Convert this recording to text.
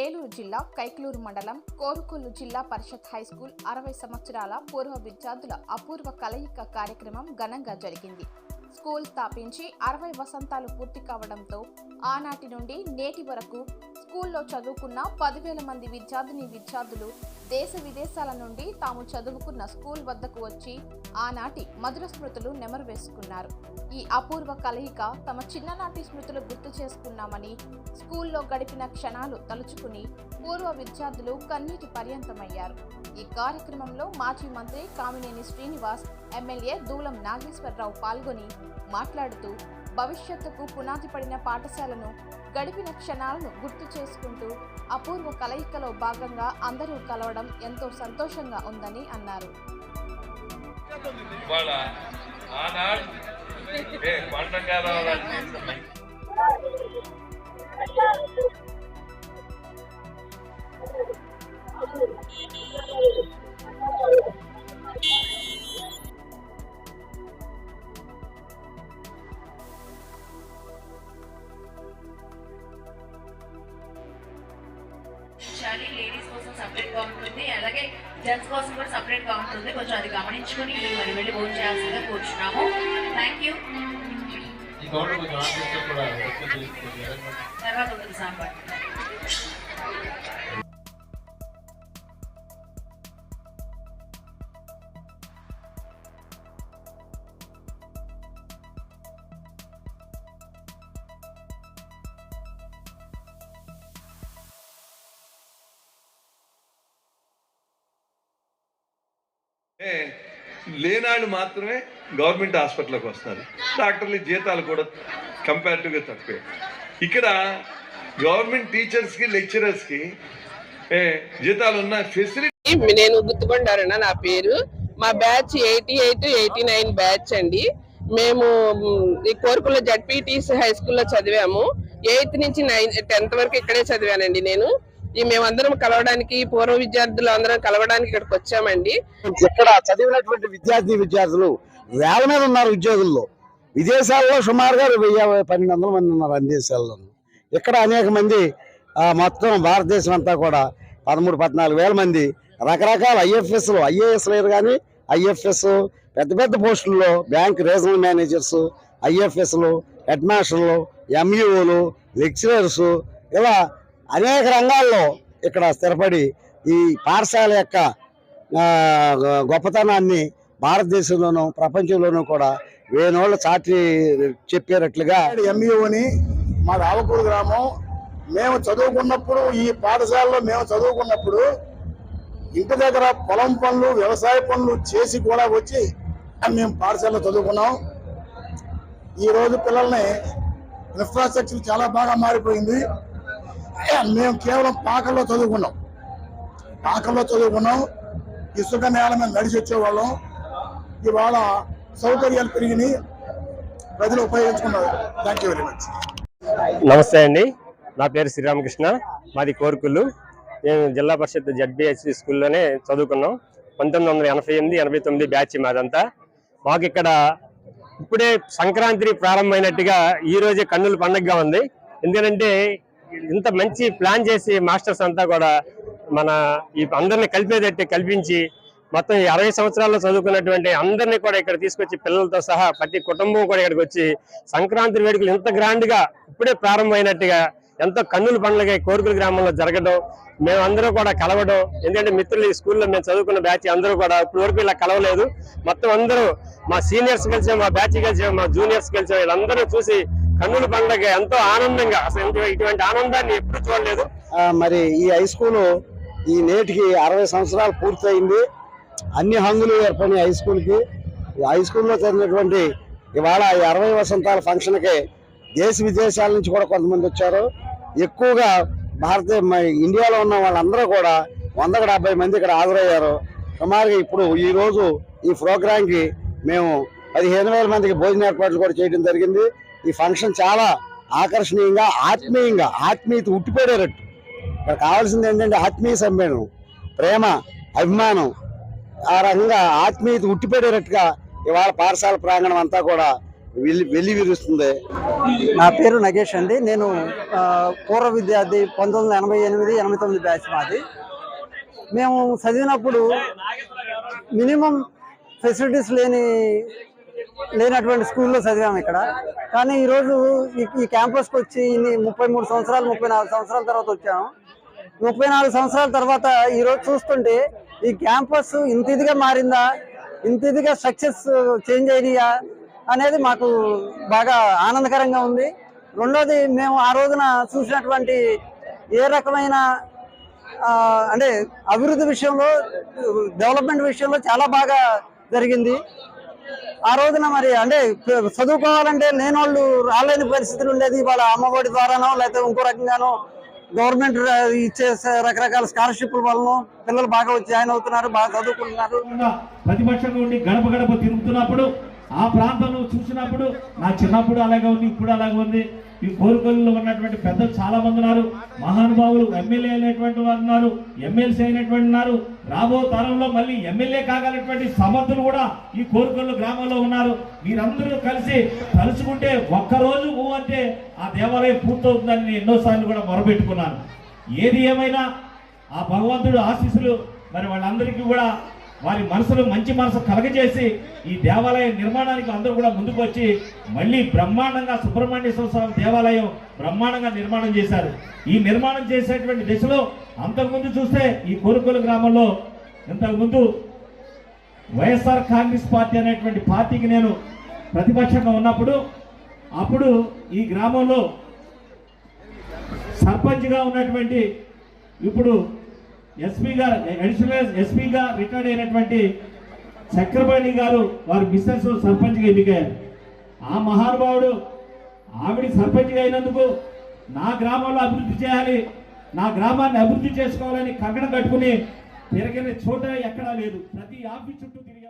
ఏలూరు జిల్లా కైక్లూరు మండలం కోరుకొల్లు జిల్లా పరిషత్ హైస్కూల్ అరవై సంవత్సరాల పూర్వ విద్యార్థుల అపూర్వ కలయిక కార్యక్రమం ఘనంగా జరిగింది. స్కూల్ స్థాపించి అరవై వసంతాలు పూర్తి కావడంతో ఆనాటి నుండి నేటి వరకు స్కూల్లో చదువుకున్న పదివేల మంది విద్యార్థిని విద్యార్థులు దేశ విదేశాల నుండి తాము చదువుకున్న స్కూల్ వద్దకు వచ్చి ఆనాటి మధుర స్మృతులు నెమరువేసుకున్నారు. ఈ అపూర్వ కలయిక తమ చిన్ననాటి స్మృతులు గుర్తు చేసుకున్నామని స్కూల్లో గడిపిన క్షణాలు తలుచుకుని పూర్వ విద్యార్థులు కన్నీటి పర్యంతమయ్యారు. ఈ కార్యక్రమంలో మాజీ మంత్రి కామినేని శ్రీనివాస్ ఎమ్మెల్యే దూలం నాగేశ్వరరావు పాల్గొని మాట్లాడుతూ భవిష్యత్తుకు పునాది పడిన పాఠశాలను గడిపిన క్షణాలను గుర్తు చేసుకుంటూ అపూర్వ కలయికలో భాగంగా అందరూ కలవడం ఎంతో సంతోషంగా ఉందని అన్నారు. పండగ రావాలని చాలి లేడీస్ కోసం సపరేట్గా ఉంటుంది. అలాగే జెంట్స్ కోసం కూడా సపరేట్గా ఉంటుంది. కొంచెం అది గమనించుకొని మీరు వెళ్ళి భోజనం చేయాల్సిందిగా కోరుచున్నాము. థ్యాంక్ యూ తర్వాత ఉంటుంది సాంబార్ లేనాళ్ళు మాత్రమే గవర్నమెంట్ హాస్పిటల్కి వస్తున్నారు. డాక్టర్లు జీతాలు కూడా కంపారిటివ్గా తక్కువే. ఇక్కడ గవర్నమెంట్ టీచర్స్కి లెక్చరర్స్కి జీతాలు ఉన్న ఫెసిలిటీ నేను గుర్తుపడ్డారన్న నా పేరు. మా batch eighty eight eighty nine batch అండి. మేము ఈ కోరుకుల జడ్పీటీసీ హై స్కూల్లో చదివాము. ఎయిత్ నుంచి నైన్ టెన్త్ వరకు ఇక్కడే చదివానండి నేను. ఈ మేమందరం కలవడానికి పూర్వ విద్యార్థులు అందరం కలవడానికి ఇక్కడికి వచ్చామండి. ఇక్కడ చదివినటువంటి విద్యార్థి విద్యార్థులు వేల మీద ఉన్నారు ఉద్యోగుల్లో. విదేశాల్లో సుమారుగా వెయ్యి పన్నెండు వందల మంది ఉన్నారు అన్ని దేశాల్లో. ఇక్కడ అనేక మంది మొత్తం భారతదేశం అంతా కూడా పదమూడు పద్నాలుగు వేల మంది రకరకాల ఐఎఫ్ఎస్లు ఐఏఎస్ లేరు కానీ ఐఎఫ్ఎస్ పెద్ద పెద్ద పోస్టుల్లో బ్యాంక్ రీజనల్ మేనేజర్స్ ఐఎఫ్ఎస్లు హెడ్ మాస్టర్లు ఎంఈఓలు లెక్చరర్స్ ఇలా అనేక రంగాల్లో ఇక్కడ స్థిరపడి ఈ పాఠశాల యొక్క గొప్పతనాన్ని భారతదేశంలోనూ ప్రపంచంలోనూ కూడా వేనోళ్ళ చాటి చెప్పేటట్లుగా ఎంఈఓని మా రావకూరు గ్రామం మేము చదువుకున్నప్పుడు ఈ పాఠశాలలో మేము చదువుకున్నప్పుడు ఇంటి దగ్గర పొలం పనులు వ్యవసాయ పనులు చేసి కూడా వచ్చి మేము పాఠశాలలో చదువుకున్నాం. ఈరోజు పిల్లల్ని ఇన్ఫ్రాస్ట్రక్చర్ చాలా బాగా మారిపోయింది. మేము కేవలం పాకల్లో చదువుకున్నాం. పాకల్లో చదువుకున్నాం. ఇసుక నేల మీద నడిచి వచ్చేవాళ్ళం. ఇవాళ సౌకర్యాలు పెరిగినాయి ప్రజలు ఉపయోగించుకున్నారు. థ్యాంక్ యూ వెరీ మచ్ నమస్తే అండి. నా పేరు శ్రీరామకృష్ణ. మాది కోరుకులు నేను జిల్లా పరిషత్ జడ్బిహెచ్సి స్కూల్లోనే చదువుకున్నాం. పంతొమ్మిది వందల ఎనభై ఎనిమిది ఎనభై తొమ్మిది బ్యాచ్ మాదంతా. మాకు ఇక్కడ ఇప్పుడే సంక్రాంతి ప్రారంభమైనట్టుగా ఈరోజే కన్నుల పండగగా ఉంది. ఎందుకంటే ఇంత మంచి ప్లాన్ చేసి మాస్టర్స్ అంతా కూడా మన ఈ అందరిని కలిపేదట్టి కల్పించి మొత్తం ఈ అరవై సంవత్సరాల్లో చదువుకున్నటువంటి అందరినీ కూడా ఇక్కడ తీసుకొచ్చి పిల్లలతో సహా ప్రతి కుటుంబం కూడా ఇక్కడికి వచ్చి సంక్రాంతి వేడుకలు ఇంత గ్రాండ్గా ఇప్పుడే ప్రారంభమైనట్టుగా ఎంతో కన్నుల పండుగ కోరుకుల గ్రామంలో జరగడం మేమందరూ కూడా కలవడం ఎందుకంటే మిత్రులు ఈ స్కూల్లో మేము చదువుకున్న బ్యాచ్ అందరూ కూడా ఇప్పుడు వరకు ఇలా కలవలేదు. మొత్తం అందరూ మా సీనియర్స్ కలిసి మా బ్యాచ్ కలిసి మా జూనియర్స్ కలిసి వీళ్ళందరూ చూసి కన్నుల పండుగ ఎంతో ఆనందంగా. అసలు ఇటువంటి ఆనందాన్ని ఎప్పుడు చూడలేదు. మరి ఈ హై స్కూలు ఈ నేటికి అరవై సంవత్సరాలు పూర్తయింది. అన్ని హంగులు ఏర్పడిన హై స్కూల్కి హై స్కూల్లో చదివినటువంటి ఇవాళ ఈ అరవై వసంతాల ఫంక్షన్కి దేశ విదేశాల నుంచి కూడా కొంతమంది వచ్చారు. ఎక్కువగా భారతీయ ఇండియాలో ఉన్న వాళ్ళందరూ కూడా వందకు డెబ్బై మంది ఇక్కడ హాజరయ్యారు. సుమారుగా ఇప్పుడు ఈరోజు ఈ ప్రోగ్రాంకి మేము పదిహేను వేల మందికి భోజన ఏర్పాట్లు కూడా చేయడం జరిగింది. ఈ ఫంక్షన్ చాలా ఆకర్షణీయంగా ఆత్మీయంగా ఆత్మీయత ఉట్టిపడేటట్టు. ఇక్కడ కావాల్సింది ఏంటంటే ఆత్మీయ సమ్మేళనం ప్రేమ అభిమానం ఆ రకంగా ఆత్మీయత ఉట్టిపడేటట్టుగా ఇవాళ పాఠశాల ప్రాంగణం అంతా కూడా వెళ్ళి వెళ్ళి విరుస్తుంది. నా పేరు నగేష్ అండి. నేను పూర్వ విద్యార్థి పంతొమ్మిది వందల ఎనభై ఎనిమిది ఎనభై తొమ్మిది బ్యాచ్ మాది. మేము చదివినప్పుడు మినిమం ఫెసిలిటీస్ లేని లేనటువంటి స్కూల్లో చదివాము ఇక్కడ. కానీ ఈరోజు ఈ క్యాంపస్కి వచ్చి ఇన్ని ముప్పై మూడు సంవత్సరాలు ముప్పై నాలుగు సంవత్సరాల తర్వాత వచ్చాము ముప్పై నాలుగు సంవత్సరాల తర్వాత ఈరోజు చూస్తుంటే ఈ క్యాంపస్ ఇంత ఇదిగా మారిందా? ఇంత ఇదిగా స్ట్రక్చర్స్ చేంజ్ అయినాయా? అనేది మాకు బాగా ఆనందకరంగా ఉంది. రెండోది మేము ఆ రోజున చూసినటువంటి ఏ రకమైన అంటే అభివృద్ధి విషయంలో డెవలప్మెంట్ విషయంలో చాలా బాగా జరిగింది. ఆ రోజున మరి అంటే చదువుకోవాలంటే లేని వాళ్ళు రాలేని పరిస్థితులు ఉండేది వాళ్ళ అమ్మఒడి ద్వారానో లేకపోతే ఇంకో రకంగానో గవర్నమెంట్ ఇచ్చే రకరకాల స్కాలర్షిప్ల వలన పిల్లలు బాగా వచ్చి జాయిన్ అవుతున్నారు బాగా చదువుకుంటున్నారు. ప్రతిపక్షంగా ఉండి గడప గడప తిరుగుతున్నప్పుడు ఆ ప్రాంతంలో చూసినప్పుడు నా చిన్నప్పుడు అలాగే ఉంది ఇప్పుడు అలాగే ఉంది. ఈ కోరికల్లో ఉన్నటువంటి పెద్దలు చాలా మంది ఉన్నారు. మహానుభావులు ఎమ్మెల్యే అయినటువంటి వారు ఉన్నారు ఎమ్మెల్సీ అయినటువంటి ఉన్నారు. రాబో తరంలో మళ్ళీ ఎమ్మెల్యే కాగలటువంటి సమర్థులు కూడా ఈ కోరికల్లో గ్రామంలో ఉన్నారు. మీరందరూ కలిసి తలుచుకుంటే ఒక్కరోజు ఊ అంటే ఆ దేవాలయం పూర్తవుతుందని నేను ఎన్నోసార్లు కూడా మొరబెట్టుకున్నాను ఏది ఏమైనా ఆ భగవంతుడు ఆశీస్సులు మరి వాళ్ళందరికీ కూడా వారి మనసులో మంచి మనసు కలగజేసి ఈ దేవాలయ నిర్మాణానికి అందరూ కూడా ముందుకు వచ్చి మళ్ళీ బ్రహ్మాండంగా సుబ్రహ్మణ్యేశ్వర స్వామి దేవాలయం బ్రహ్మాండంగా నిర్మాణం చేశారు. ఈ నిర్మాణం చేసేటువంటి దశలో అంతకుముందు చూస్తే ఈ కోరుకోలు గ్రామంలో ఇంతకుముందు వైఎస్ఆర్ కాంగ్రెస్ పార్టీ అనేటువంటి పార్టీకి నేను ప్రతిపక్షంగా ఉన్నప్పుడు అప్పుడు ఈ గ్రామంలో సర్పంచ్గా ఉన్నటువంటి ఇప్పుడు ఎస్పీగా అడిషనల్ ఎస్పీగా రిటైర్డ్ అయినటువంటి చక్రపాణి గారు వారి మిస్సెస్ సర్పంచ్గా ఎన్నికయ్యారు. ఆ మహానుభావుడు ఆవిడ సర్పంచ్గా అయినందుకు నా గ్రామంలో అభివృద్ధి చేయాలి నా గ్రామాన్ని అభివృద్ధి చేసుకోవాలని కంకణం కట్టుకుని తిరగని చోట ఎక్కడా లేదు. ప్రతి ఆఫీస్ చుట్టూ తిరిగి